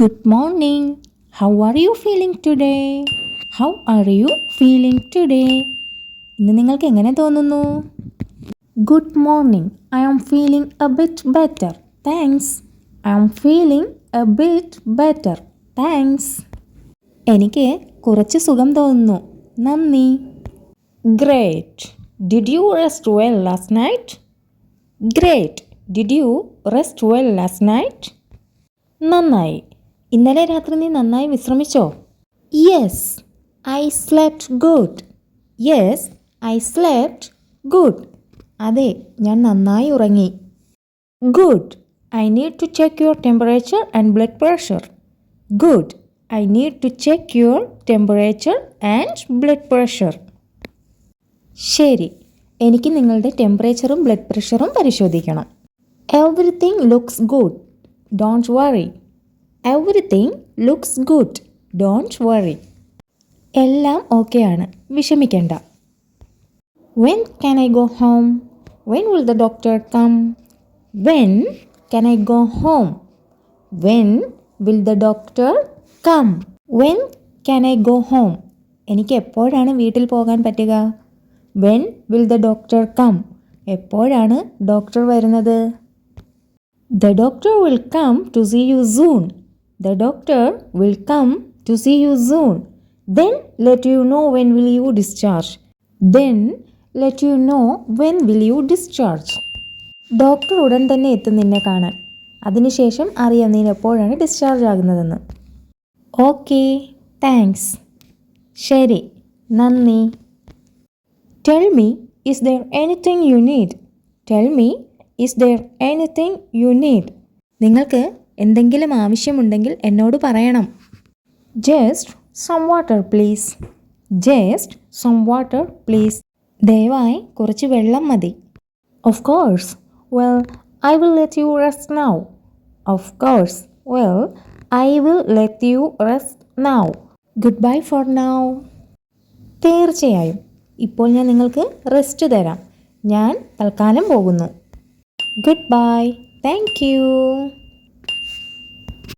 Good morning. How are you feeling today? How are you feeling today? ഇന്ന് നിങ്ങൾക്ക് എങ്ങനെ തോന്നുന്നു? Good morning I am feeling a bit better thanks I am feeling a bit better thanks എനിക്ക് കുറച്ച് സുഖം തോന്നുന്നു. നന്ദി. Great did you rest well last night great did you rest well last night നന്നായി. ഇന്നലെ രാത്രി നീ നന്നായി വിശ്രമിച്ചോ? Yes I slept good yes I slept good അതെ ഞാൻ നന്നായി ഉറങ്ങി. Good I need to check your temperature and blood pressure good I need to check your temperature and blood pressure ശരി എനിക്ക് നിങ്ങളുടെ ടെമ്പറേച്ചറും ബ്ലഡ് പ്രഷറും പരിശോധിക്കണം. Everything looks good don't worry everything looks good don't worry എല്ലാം ഓക്കെയാണ്. വിഷമിക്കണ്ട. When can I go home when will the doctor come when can I go home when will the doctor come when can I go home എനിക്ക് എപ്പോഴാണ് വീട്ടിൽ പോകാൻ പറ്റുക? When will the doctor come എപ്പോഴാണ് doctor വരുന്നത്? The doctor will come to see you soon the doctor will come to see you soon then let you know when will you discharge then let you know when will you discharge doctor ഉടൻ തന്നെ എത്തും നിന്നെ കാണാൻ. അതിനുശേഷം അറിയാം നീ എപ്പോഴാണ് discharge ആകുന്നതെന്ന്. Okay thanks ശരി നന്ദി. Tell me is there anything you need tell me is there anything you need നിങ്ങൾക്ക് എന്തെങ്കിലും ആവശ്യമുണ്ടെങ്കിൽ എന്നോട് പറയണം. Just some water please just some water please ദയവായി കുറച്ച് വെള്ളം മതി. Of course well I will let you rest now of course well I will let you rest now good bye for now തീർച്ചയായും. ഇപ്പോൾ ഞാൻ നിങ്ങൾക്ക് റെസ്റ്റ് തരാം. ഞാൻ തൽക്കാലം പോകുന്നു. Good bye thank you